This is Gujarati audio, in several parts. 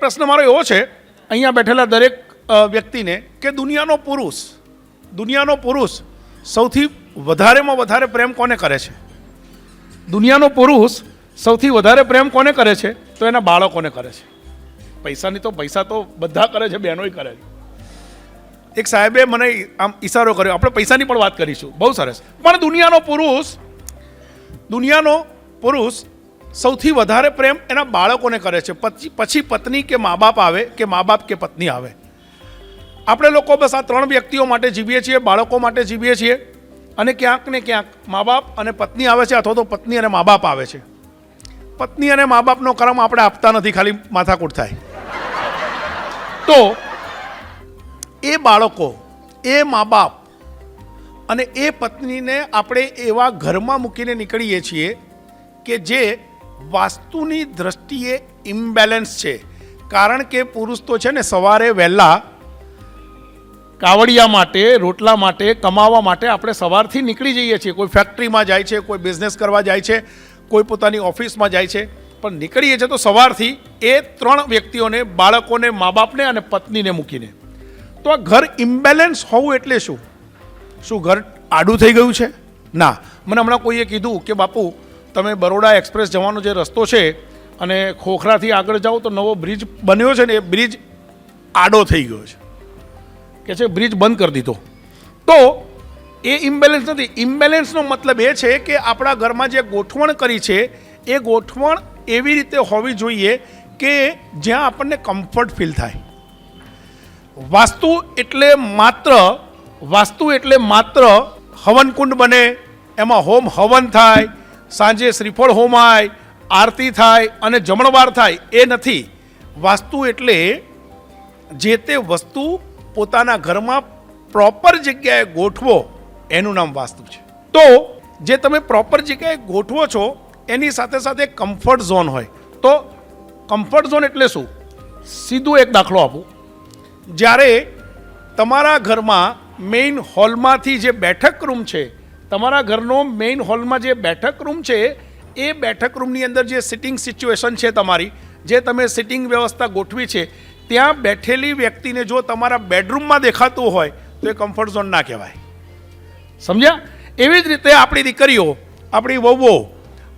પ્રશ્ન મારો એવો છે, અહીંયા બેઠેલા દરેક વ્યક્તિને કે દુનિયાનો પુરુષ દુનિયાનો પુરુષ સૌથી વધારેમાં વધારે પ્રેમ કોને કરે છે? દુનિયાનો પુરુષ સૌથી વધારે પ્રેમ કોને કરે છે? તો એના બાળકોને કરે છે. પૈસાની તો, પૈસા તો બધા કરે છે, બહેનોય કરે છે. એક સાહેબે મને આમ ઈશારો કર્યો, આપણે પૈસાની પણ વાત કરીશું. બહુ સરસ. પણ દુનિયાનો પુરુષ દુનિયાનો પુરુષ સૌથી વધારે પ્રેમ એના બાળકોને કરે છે. પછી પછી પત્ની કે મા બાપ આવે કે મા બાપ કે પત્ની આવે. આપણે લોકો બસ આ ત્રણ વ્યક્તિઓ માટે જીવીએ છીએ, બાળકો માટે જીવીએ છીએ અને ક્યાંક ને ક્યાંક મા બાપ અને પત્ની આવે છે અથવા તો પત્ની અને મા બાપ આવે છે. પત્ની અને મા બાપનો ક્રમ આપણે આપતા નથી, ખાલી માથાકૂટ થાય. તો એ બાળકો, એ મા બાપ અને એ પત્નીને આપણે એવા ઘરમાં મૂકીને નીકળીએ છીએ કે જે વાસ્તુની દ્રષ્ટિએ ઇમ્બેલેન્સ છે. કારણ કે પુરુષ તો છે ને સવારે વહેલા કાવડિયા માટે, રોટલા માટે, કમાવા માટે આપણે સવારથી નીકળી જઈએ છીએ. કોઈ ફેક્ટરીમાં જાય છે, કોઈ બિઝનેસ કરવા જાય છે, કોઈ પોતાની ઓફિસમાં જાય છે. પણ નીકળીએ છીએ તો સવારથી એ ત્રણ વ્યક્તિઓને, બાળકોને મા બાપને અને પત્નીને મૂકીને. તો આ ઘર ઇમ્બેલેન્સ હોવું એટલે શું? શું ઘર આડું થઈ ગયું છે? ના. મને હમણાં કોઈએ કીધું કે, બાપુ તમે બરોડા એક્સપ્રેસ જવાનો જે રસ્તો છે અને ખોખરાથી આગળ જાઓ તો નવો બ્રિજ બન્યો છે ને એ બ્રિજ આડો થઈ ગયો છે. કે છે બ્રિજ બંધ કરી દીધો. તો એ ઇમ્બેલેન્સ નથી. ઇમ્બેલેન્સનો મતલબ એ છે કે આપણા ઘરમાં જે ગોઠવણ કરી છે, એ ગોઠવણ એવી રીતે હોવી જોઈએ કે જ્યાં આપણને કમ્ફર્ટ ફીલ થાય. વાસ્તુ એટલે માત્ર, વાસ્તુ એટલે માત્ર હવનકુંડ બને, એમાં હોમ હવન થાય સાંજે શ્રીફળ હોમાય, આરતી થાય અને જમણવાર થાય એ નથી. વાસ્તુ એટલે જે તે વસ્તુ પોતાના ઘરમાં પ્રોપર જગ્યાએ ગોઠવો, એનું નામ વાસ્તુ છે. તો જે તમે પ્રોપર જગ્યાએ ગોઠવો છો, એની સાથે સાથે કમ્ફર્ટ ઝોન હોય. તો કમ્ફર્ટ ઝોન એટલે શું? સીધું એક દાખલો આપું. જ્યારે તમારા ઘરમાં મેઇન હોલમાંથી જે બેઠક રૂમ છે તમારા ઘરનો મેઇન હોલમાં જે બેઠક રૂમ છે, એ બેઠક રૂમની અંદર જે સિટિંગ સિચ્યુએશન છે તમારી, જે તમે સિટિંગ વ્યવસ્થા ગોઠવી છે, ત્યાં બેઠેલી વ્યક્તિને જો તમારા બેડરૂમમાં દેખાતું હોય, તો એ કમ્ફર્ટ ઝોન ના કહેવાય. સમજ્યા? એવી જ રીતે આપણી દીકરીઓ, આપણી વહુઓ,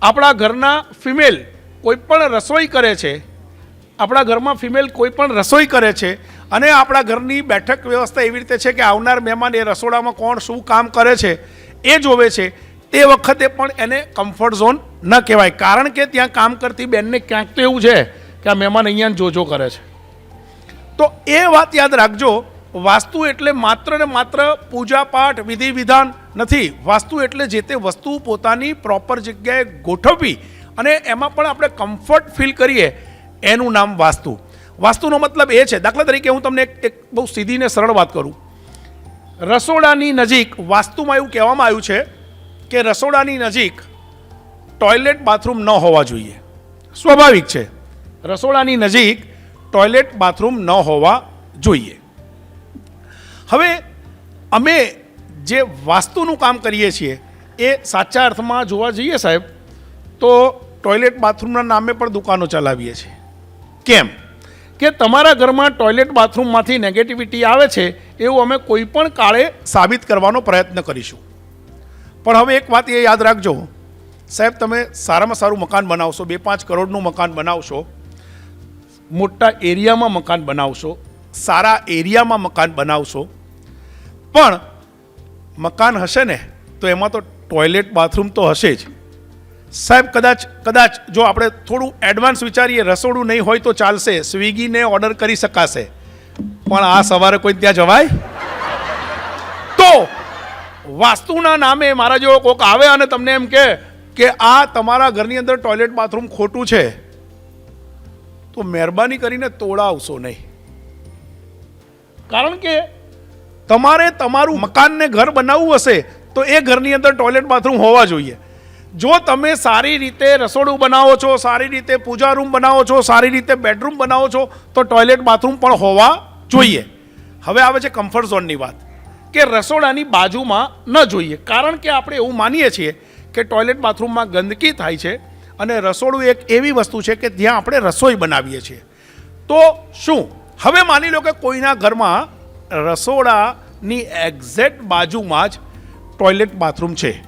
આપણા ઘરના ફિમેલ કોઈ પણ રસોઈ કરે છે, આપણા ઘરમાં ફિમેલ કોઈ પણ રસોઈ કરે છે, અને આપણા ઘરની બેઠક વ્યવસ્થા એવી રીતે છે કે આવનાર મહેમાન એ રસોડામાં કોણ શું કામ કરે છે એ જોવે છે, તે વખતે પણ એને કમ્ફર્ટ ઝોન ન કહેવાય. કારણ કે ત્યાં કામ કરતી બેનને ક્યાંક તો એવું છે કે આ મહેમાન અહીંયા જોજો કરે છે. તો એ વાત યાદ રાખજો, વાસ્તુ એટલે માત્ર ને માત્ર પૂજા પાઠ વિધિ વિધાન નથી. વાસ્તુ એટલે જે તે વસ્તુ પોતાની પ્રોપર જગ્યાએ ગોઠવવી અને એમાં પણ આપણે કમ્ફર્ટ ફીલ કરીએ, એનું નામ વાસ્તુ. વાસ્તુનો મતલબ એ છે, દાખલા તરીકે હું તમને એક બહુ સીધી ને સરળ વાત કરું. રસોડાની નજીક, વાસ્તુમાં એવું કહેવામાં આવ્યું છે કે રસોડાની નજીક ટોયલેટ બાથરૂમ ન હોવા જોઈએ. સ્વાભાવિક છે. રસોડાની નજીક ટોયલેટ બાથરૂમ ન હોવા જોઈએ. હવે અમે જે વાસ્તુનું કામ કરીએ છીએ, એ સાચા અર્થમાં જોવા જઈએ સાહેબ, તો ટોયલેટ બાથરૂમના નામે પણ દુકાનો ચલાવીએ છીએ. કેમ? કે તમારા ઘરમાં ટોયલેટ બાથરૂમમાંથી નેગેટિવિટી આવે છે એવું અમે કોઈ પણ કાળે સાબિત કરવાનો પ્રયત્ન કરીશું. પણ હવે એક વાત એ યાદ રાખજો. સાહેબ, તમે સારામાં સારું મકાન બનાવશો, બે પાંચ કરોડનું મકાન બનાવશો, મોટા એરિયામાં મકાન બનાવશો, સારા એરિયામાં મકાન બનાવશો, પણ મકાન હશે ને, તો એમાં તો ટોયલેટ, બાથરૂમ તો હશે જ. સાહેબ, કદાચ કદાચ જો આપણે થોડું એડવાન્સ વિચારીએ, રસોડું નહીં હોય તો ચાલશે, સ્વિગીને ઓર્ડર કરી શકાશે. પણ આ સવારે કોઈ ત્યાં જવાય? તો વાસ્તુના નામે મારા જેવો કોક આવે અને તમને એમ કે કે આ તમારા ઘરની અંદર ટોયલેટ બાથરૂમ ખોટું છે, તો મહેરબાની કરીને તોડાવશો નહીં. કારણ કે તમારે તમારું મકાનને ઘર બનાવવું હશે, તો એ ઘરની અંદર ટોયલેટ બાથરૂમ હોવા જોઈએ. જો તમે સારી રીતે રસોડું બનાવો છો, સારી રીતે પૂજા રૂમ બનાવો છો, સારી રીતે બેડરૂમ બનાવો છો, તો ટોયલેટ બાથરૂમ પણ હોવા જોઈએ. હવે આવે છે કમ્ફર્ટ ઝોનની વાત. કે રસોડાની બાજુમાં ન જોઈએ. કારણ કે આપણે એવું માનીએ છીએ કે ટોયલેટ બાથરૂમમાં ગંદકી થાય છે અને રસોડું એક એવી વસ્તુ છે કે જ્યાં આપણે રસોઈ બનાવીએ છીએ. તો શું? હવે માની લો કે કોઈના ઘરમાં રસોડાની એક્ઝેક્ટ બાજુમાં જ ટોયલેટ બાથરૂમ છે.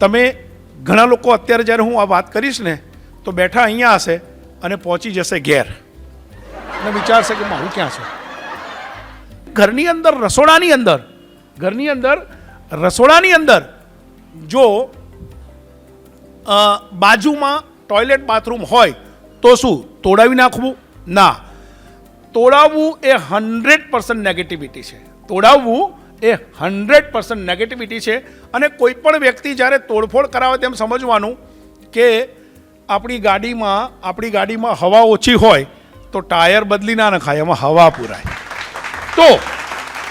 તમે ઘણા લોકો અત્યારે જ્યારે હું આ વાત કરીશ ને, તો બેઠા અહીંયા હશે અને પહોંચી જશે ઘેર. અને વિચારશે કે મારું ક્યાં છે? ઘરની અંદર, રસોડાની અંદર, ઘરની અંદર, રસોડાની અંદર જો બાજુમાં ટોયલેટ બાથરૂમ હોય, તો શું, તોડાવી નાખવું? ના. તોડાવવું એ હંડ્રેડ પર્સન્ટ નેગેટિવિટી છે. તોડાવવું એ હંડ્રેડ પર્સન્ટ નેગેટિવિટી છે. અને કોઈ પણ વ્યક્તિ જ્યારે તોડફોડ કરાવે તેમ સમજવાનું કે આપણી ગાડીમાં આપણી ગાડીમાં હવા ઓછી હોય તો ટાયર બદલી ના નખાય, એમાં હવા પુરાય. તો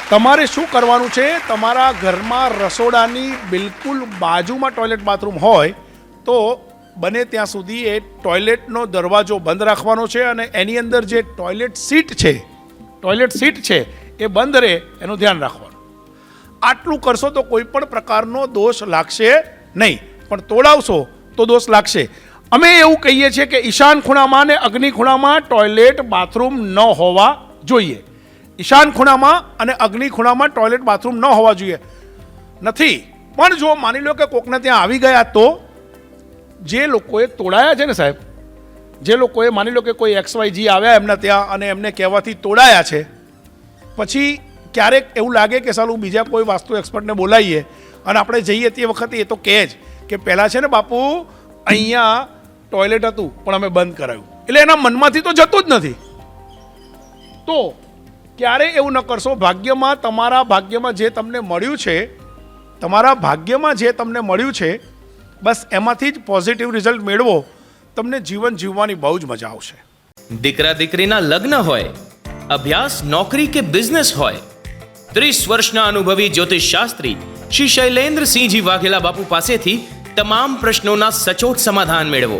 તમારે શું કરવાનું છે? તમારા ઘરમાં રસોડાની બિલકુલ બાજુમાં ટોયલેટ બાથરૂમ હોય, તો બને ત્યાં સુધી એ ટોયલેટનો દરવાજો બંધ રાખવાનો છે અને એની અંદર જે ટોયલેટ સીટ છે, ટોયલેટ સીટ છે, એ બંધ રહે, એનું ધ્યાન રાખવાનું. આટલું કરશો તો કોઈ પણ પ્રકારનો દોષ લાગશે નહીં. પણ તોડાવશો તો દોષ લાગશે. અમે એવું કહીએ છીએ કે ઈશાન ખૂણામાં અને અગ્નિ ખૂણામાં ટોયલેટ, બાથરૂમ ન હોવા જોઈએ. ઈશાન ખૂણામાં અને અગ્નિ ખૂણામાં ટોયલેટ, બાથરૂમ ન હોવા જોઈએ. નથી. પણ જો માની લો કે કોકને ત્યાં આવી ગયા તો જે લોકોએ તોડાયા છે ને સાહેબ, જે લોકોએ માની લો કે કોઈ એક્સ વાય જી આવ્યા એમના ત્યાં અને એમને કહેવાથી તોડાયા છે, પછી ક્યારેક એવું લાગે કે સાલું બીજા કોઈ વાસ્તુ એક્સપર્ટને બોલાવીએ અને આપણે જઈએ તે વખતે એ તો કહે જ કે પહેલાં છે ને બાપુ, અહીંયા ટોયલેટ હતું, પણ અમે બંધ કરાવ્યું એટલે એના મનમાંથી તો જતું જ નથી. તો ક્યારે એવું ન કરશો, ભાગ્યમાં તમારા ભાગ્યમાં જે તમને મળ્યું છે, તમારા ભાગ્યમાં જે તમને મળ્યું છે, બસ એમાંથી જ પોઝિટિવ રિઝલ્ટ મેળવો, તમને જીવન જીવવાની બહુ જ મજા આવશે. દીકરા દીકરીના લગ્ન હોય, અભ્યાસ, નોકરી કે બિઝનેસ હોય, ત્રીસ વર્ષના અનુભવી જ્યોતિષ શાસ્ત્રી શ્રી શૈલેન્દ્રસિંહજી વાઘેલા બાપુ પાસેથી તમામ પ્રશ્નોના સચોટ સમાધાન મેળવો.